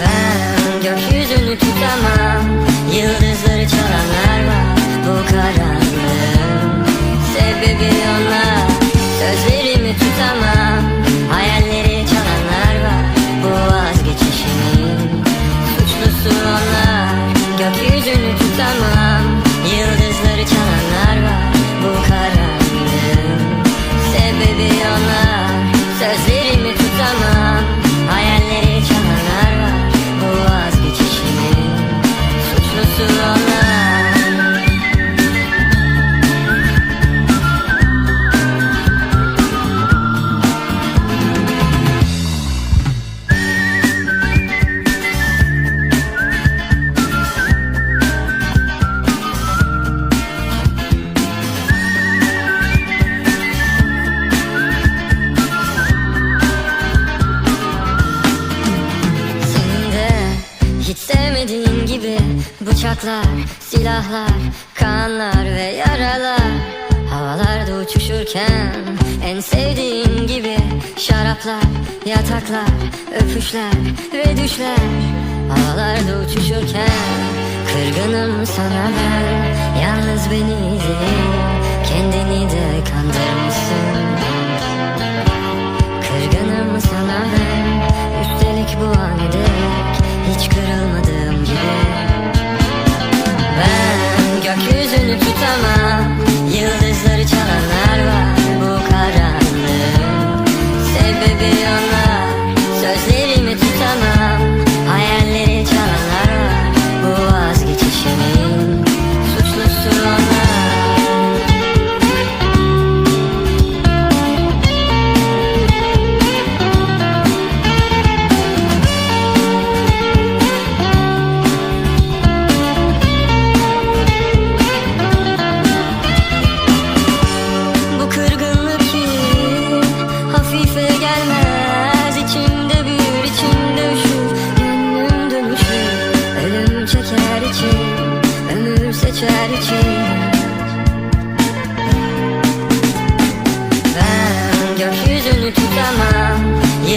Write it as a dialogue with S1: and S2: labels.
S1: Ben gökyüzünü tutamam Yıldızları çalanlar var Bu karanlığın Sebebi onlar. Sözlerimi tutamam Hayalleri çalanlar var Bu vazgeçişimin Suçlusu onlar. Gökyüzünü tutamam sevmediğin gibi Bıçaklar, silahlar, kanlar ve yaralar. Havalarda uçuşurken en sevdiğin gibi Şaraplar, yataklar, öpüşler ve düşler. Havalarda uçuşurken kırgınım sana ben. Yalnız beni değil kendini de kandırmışsın strategy